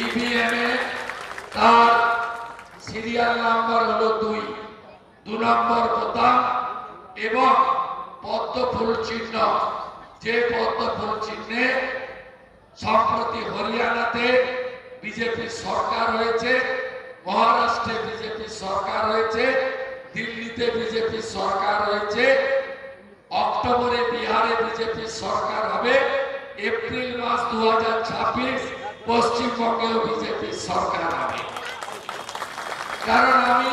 EVM এ তার serial number হলো দুই। দু নম্বর বোতাম এবং পদ্ম চিহ্ন। যে পদ্ম চিহ্নে সম্প্রতি হরিয়ানাতে বিজেপির সরকার হয়েছে, মহারাষ্ট্রে বিজেপির সরকার হয়েছে, দিল্লিতে বিজেপির সরকার হয়েছে, অক্টোবরে বিহারে বিজেপির সরকার হবে, এপ্রিল মাস দু হাজার ছাব্বিশ। পশ্চিমবঙ্গেও বিজেপির সরকার হবে কারণ আমি,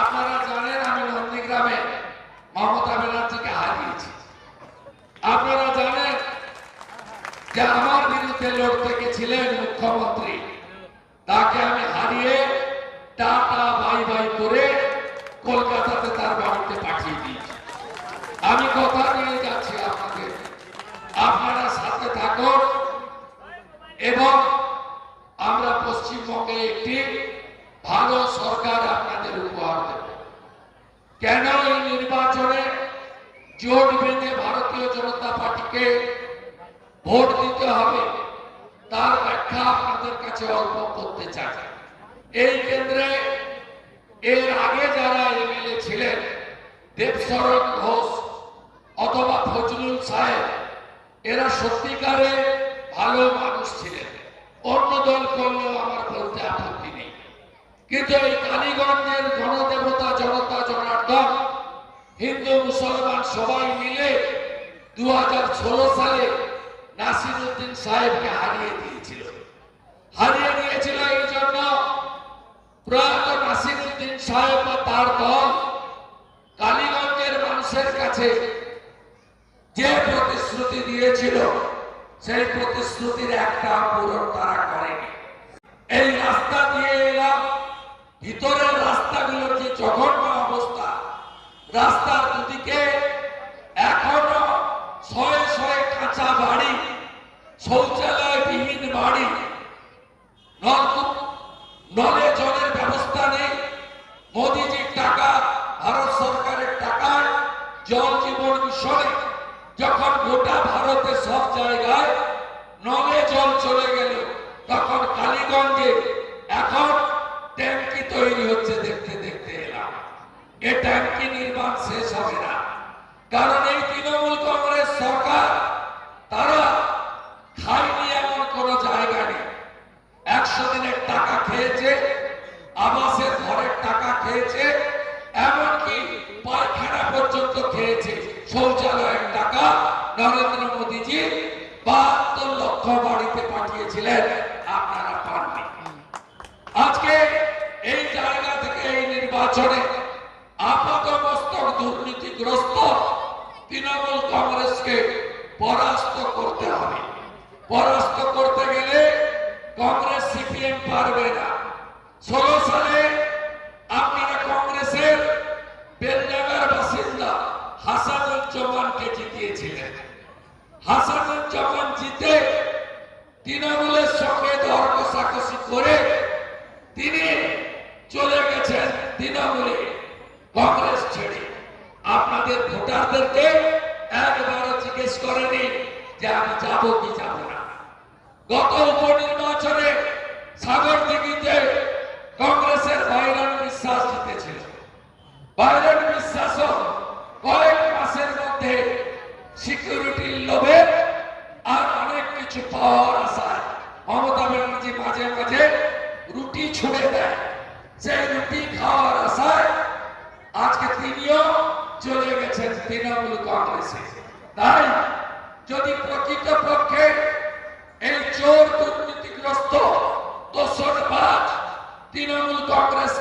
আপনারা জানেন আমি নন্দীগ্রামে মমতা ব্যানার্জিকে হারিয়েছি। আপনারা জানেন যে আমার বিরুদ্ধে লড়তে গেছিলেন মুখ্যমন্ত্রী। তাকে আমি হারিয়ে টাটা বাই বাই করে কলকাতাতে তার বাড়িতে পাঠিয়ে দিয়েছি আমি কথা দিয়ে যাচ্ছি আপনাদের আপনারা সাথে থাকুন এবং আমরা পশ্চিমবঙ্গে একটি ভালো সরকার আপনাদের উপহার দেব কেন এই নির্বাচনে জোট বেঁধে ভারতীয় জনতা পার্টিকে ভোট দিতে হবে? তার ব্যাখ্যা আপনাদের কাছে অল্প করতে চাই। এই কেন্দ্রে এর আগে যারা এমএলএ ছিলেন, দেবশরণ ঘোষ অথবা ফজলুল সাহেব, এরা সত্যিকারে ভালো মানুষ ছিলেন। অন্য দল করলেও আমার বলতে আপত্তি নেই কিন্তু এই কালীগঞ্জের গণদেবতা, জনতা, জনার্দন, হিন্দু, মুসলমান সবাই মিলে দু হাজার ষোলো সালে নাসিরুদ্দিন সাহেবকে হারিয়ে দিয়েছিল। হারিয়ে দিয়েছিল এই জন্য প্রয়াত নাসিরুদ্দিন সাহেব বা তার দল কালীগঞ্জের মানুষের কাছে যে প্রতিশ্রুতি দিয়েছিল, সেই প্রতিশ্রুতির একটা পূরণ তারা করেনি। এই রাস্তা দিয়ে এলাম। ভিতরের রাস্তাগুলোর যে জঘন্য অবস্থা, রাস্তার দুদিকে এখনও শয়ে শয়ে কাঁচা বাড়ি শৌচালয় বিহীন বাড়ি নলকূপ নলে জলের ব্যবস্থা নেই। মোদিজির টাকা, ভারত সরকারের টাকায় জল জীবন মিশনে যখন গোটা ভারতে সব জায়গায় নলে জল চলে গেল তখন কালীগঞ্জে এখন ট্যাঙ্কি তৈরি হচ্ছে দেখতে দেখতে এলাম এ ট্যাঙ্কি নির্মাণ শেষ হবে না। কারণ এই তৃণমূল কংগ্রেস সরকার, তারা খায়নি এমন কোন জায়গা নেই। একশো দিনের টাকা খেয়েছে, আবাসের ঘরের টাকা খেয়েছে, এমনকি পায়খানা পর্যন্ত খেয়েছে। শৌচালয়ের টাকা নরেন্দ্র মোদীজি বাহাত্তর লক্ষ বাড়িতে পাঠিয়েছিলেন, আপনারা পাননি। আজকে এই জায়গা থেকে এই নির্বাচনে আপাত মস্তক দুর্নীতিগ্রস্ত তৃণমূল কংগ্রেসকে পরাস্ত করতে হবে। পরাস্ত করতে গেলে কংগ্রেস সিপিএম পারবে না। ষোলো সালে আপনারা কংগ্রেসের বেলডাঙ্গার বাসিন্দা হাসানুজ্জামানকে জিতিয়েছিলেন। হাসানুজ্জামান জিতে তৃণমূলের সঙ্গে দর কষাকষি করে তিনি চলে গেছেন তৃণমূলে, কংগ্রেস ছেড়ে। আপনাদের ভোটারদেরকে একবারও জিজ্ঞেস করেনি যে আমি যাব কি যাব না। গত উপনির্বাচনে সাগর দিঘিতে কংগ্রেসের বাইরন বিশ্বাস জিতেছিল। বাইরন বিশ্বাসও কয়েক মাসের মধ্যে সিকিউরিটির লোভে আর অনেক কিছু পাওয়ার আশায় মমতা ব্যানার্জি মাঝে মাঝে রুটি ছুড়ে দেয়। সেই রুটি খাওয়ার চলে গেছেন তৃণমূল কংগ্রেসে। তাই যদি প্রকৃত পক্ষে এই চোর দুর্নীতিগ্রস্ত দোষরবাজ তৃণমূল কংগ্রেস